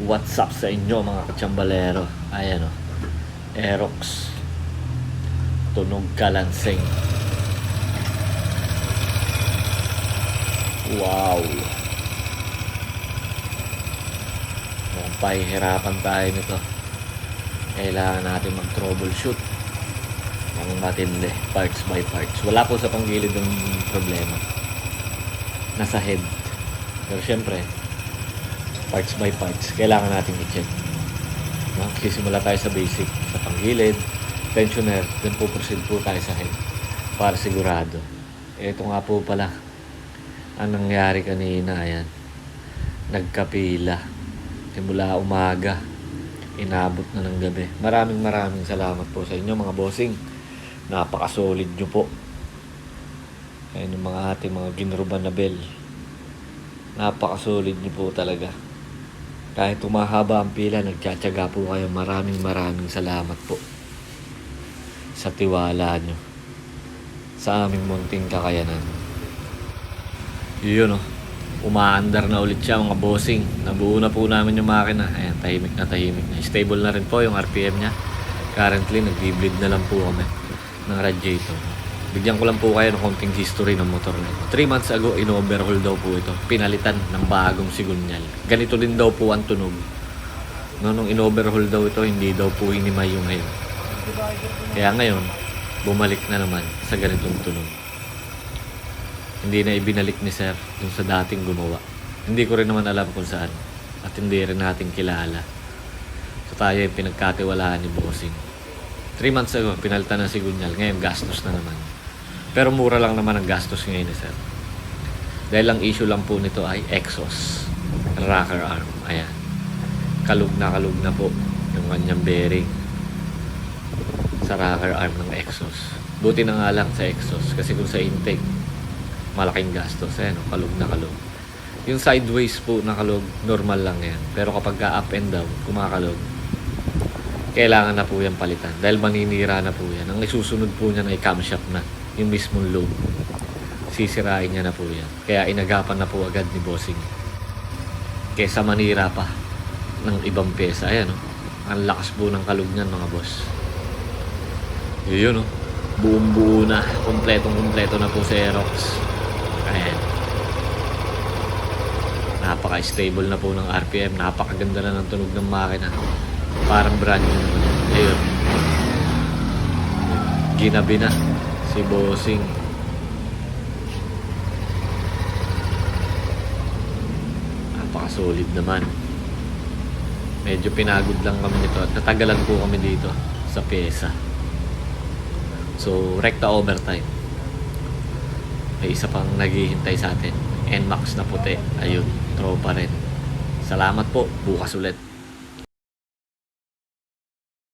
What's up sa inyo mga katsambalero? Ayan o. Aerox. Tunog kalansing. Wow. Mukhang pahihirapan tayo nito. Kailangan natin mag-troubleshoot. Ang matindi. Parts by parts. Wala po sa panggilid ng problema. Nasa head. Pero syempre, parts by parts, kailangan natin i-check. No? Sisimula tayo sa basic, sa panggilid, tensioner, then po proceed po tayo sa head para sigurado. Ito nga po pala ang nangyari kanina, ayan. Nagkapila. Simula umaga, inabot na ng gabi. Maraming maraming salamat po sa inyo mga bossing. Napaka-solid nyo po. Ayan yung mga ating mga ginruban na bell. Napaka-solid nyo po talaga. Kahit umahaba ang pila, nagtsatsaga po kayo. Maraming maraming salamat po sa tiwala nyo sa aming munting kakayanan. Yun oh. Umaandar na ulit siya mga bossing. Nabuo na po namin yung makina. Ayan, tahimik na tahimik na. Stable na rin po yung RPM niya. Currently, nag-bleed na lang po kami ng radiator. Bigyan ko lang po kayo ng konting history ng motor na ito. 3 months ago, in-overhaul daw po ito. Pinalitan ng bagong sigunyal. Ganito din daw po ang tunog. No, nung in-overhaul daw ito, hindi daw po inimay yung ngayon. Kaya ngayon, bumalik na naman sa ganitong tunog. Hindi na ibinalik ni Sir yung sa dating gumawa. Hindi ko rin naman alam kung saan. At hindi rin natin kilala. So tayo yung pinagkatiwalaan ni Bossing. 3 months ago, pinalitan na si Gunyal. Ngayon, gastos na naman. Pero mura lang naman ang gastos ngayon ni Sir. Dahil ang issue lang po nito ay exhaust. Rocker arm. Ayan. Kalug na kalug na po yung kanyang bearing sa rocker arm ng exhaust. Buti na nga lang sa exhaust kasi kung sa intake, malaking gastos. Ayan, oh, kalug na kalug. Yung sideways po na kalug, normal lang yan. Pero kapag ka up and down, kumakalog, kailangan na po yan palitan. Dahil maninira na po yan. Ang isusunod po niya ay camshaft na. Yung mismong lobe. Sisirain niya na po yan. Kaya inagapan na po agad ni Bossing. Kesa manira pa ng ibang pyesa. Ayan, oh. Ang lakas po ng kalug niyan, mga boss. Yun, oh. Buong buo na. Kompletong kompleto na po sa Aerox. Ayan. Napaka-stable na po ng RPM. Napakaganda na ng tunog ng makina. Parang brand new. Ayun. Ginabi na si Bossing. Napaka-solid naman. Medyo pinagod lang kami nito at natagalan po kami dito sa pyesa. So, rekta overtime. May isa pang naghihintay sa atin. NMAX na puti. Ayun, tropa rin. Salamat po. Bukas ulit.